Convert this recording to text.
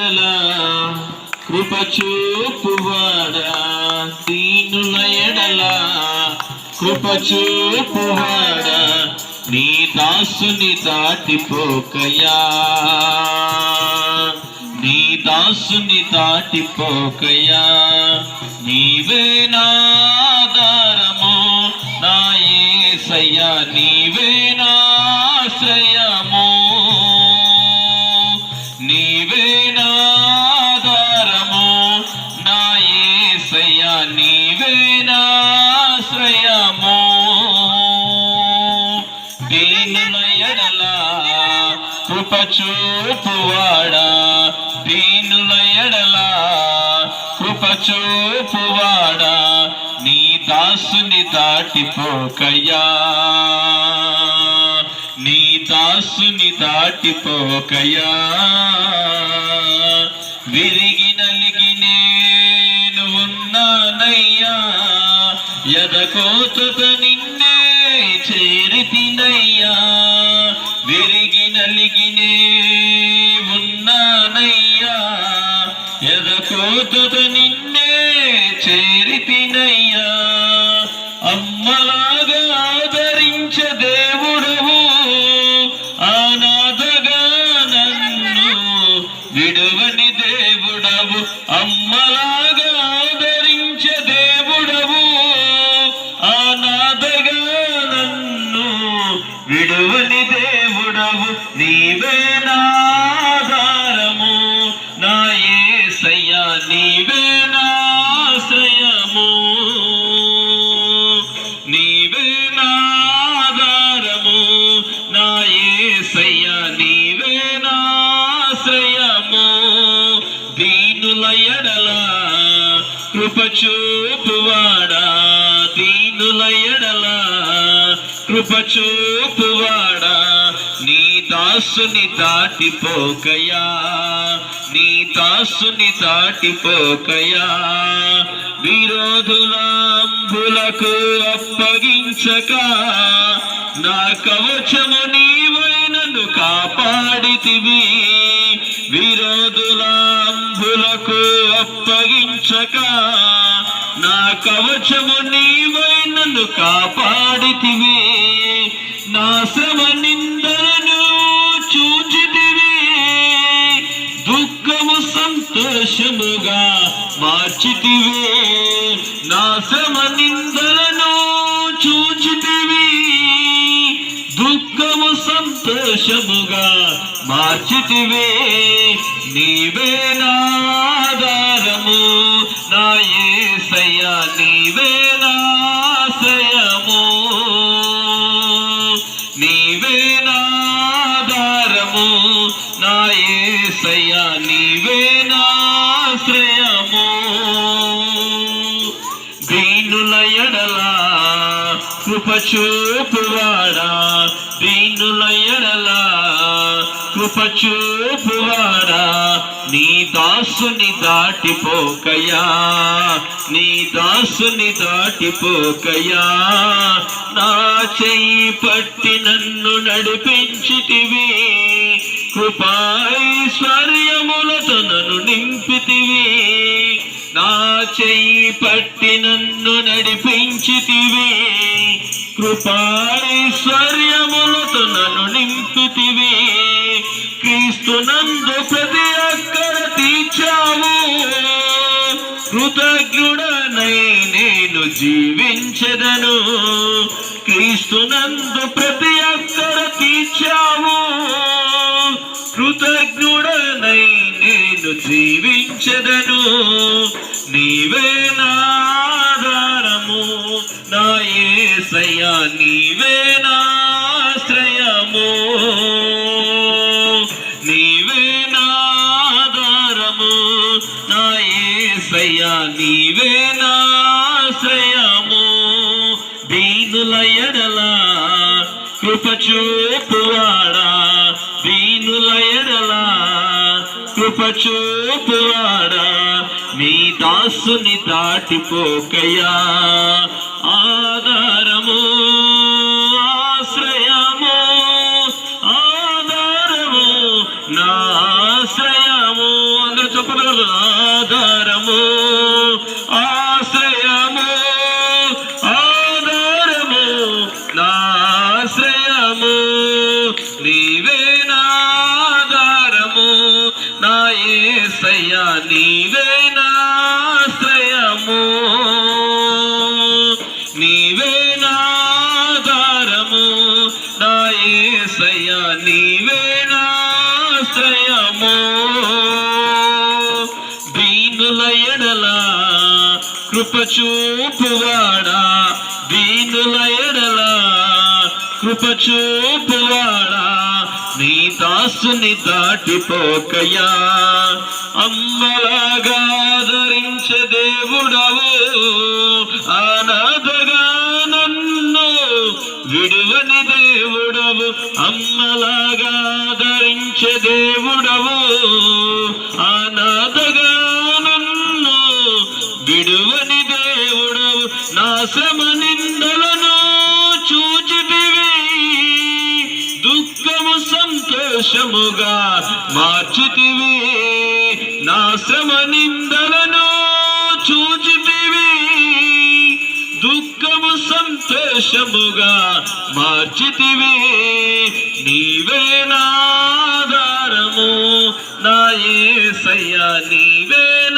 ఎడల కృప చూపువాడా దీనుల ఎడల. కృప చూపువాడా నీ దాసుని దాటిపోకయా. నీ దాసుని దాటిపోకయా. నీవే నాదారము నా యేసయ్యా నీవే దీనుల ఎడల కృప చూపువాడా దీనుల కృప చూపువాడా నీ దాసుని దాటిపోకయ్యా. నీ దాసుని దాటిపోకయ్యా. విరిగి నలిగి నేను ఉన్నానయ్యా. ఎదకోతుత నిన్నే ఉన్నానయ్యా విరిగి నలిగినే ఉన్నానయ్యా. ఎదకోతుత నిన్నే చేరితినయ్యా అమ్మలాగా ఆదరించ దేవుడవు ఆనాథగా నన్ను విడువ నీవే నాధారము నా ఏసయ్యా నీవే నాశ్రయము నీవే నాధారము నా ఏసయ్యా నీవే నాశ్రయము దీనుల ఎడల కృప చూపువాడా దీనుల ఎడల కృప చూపువాడా దాసుని దాటిపోకయా. నీ దాసుని దాటిపోకయా. విరోధులాంబులకు అప్పగించక నా కవచము నీవైనను కాపాడితివి. విరోధులాంబులకు అప్పగించక నా కవచము నీవైనను కాపాడితివి. నా శ్రమ నిన్న సంతోషముగా మార్చితివే. నా శ్రమ నిందలను చూచితివి. దుఃఖము సంతోషముగా మార్చితివే. నీవే నాధారము నా ఏసయ్య నీవే నాశయము నీవే నాధారము నా ఏసయ్య నీవే చూపువాడా దీనుల ఎడలా. కృప చూపువాడా నీ దాసుని దాటిపోకయా. నీ దాసుని దాటిపోకయా. నా చెయ్యి పట్టి నన్ను నడిపించితివి. కృపాైశ్వర్యములతో నన్ను నింపితివి. నా చెయ్యి పట్టి నన్ను నడిపించితివి. కృపాశ్వర్యములతో నన్ను నింపుతివి. క్రీస్తు నందు ప్రతి అక్కడ తీర్చావు. కృతజ్ఞుడనై నేను జీవించదను. క్రీస్తు నందు ప్రతి అక్కడ తీర్చావు. కృతజ్ఞుడనై నేను జీవించదను. నీవేనా కృపచూపువాడా దీనుల ఎడల. కృప నీ దాసుని దాటిపోకయ్యా. ఆధారము ఆశ్రయము ఆధారము నా ఆశ్రయము. చప్పట్లు ఆధారము. కృపచూపువాడా దీనుల ఎడల కృపచూపువాడా నీ దాసుని దాటిపోకయా. అమ్మలాగా ధరించే దేవుడవు ఆనాథగా నన్ను విడువని దేవుడవు అమ్మలాగా ధరించే దేవుడవు. సంతోషముగా మార్చితివి. నా శ్రమ నిందలను చూచితివి. దుఃఖము సంతోషముగా మార్చితివి. నీవే నాధారము నా ఏ సయ్యా నీవే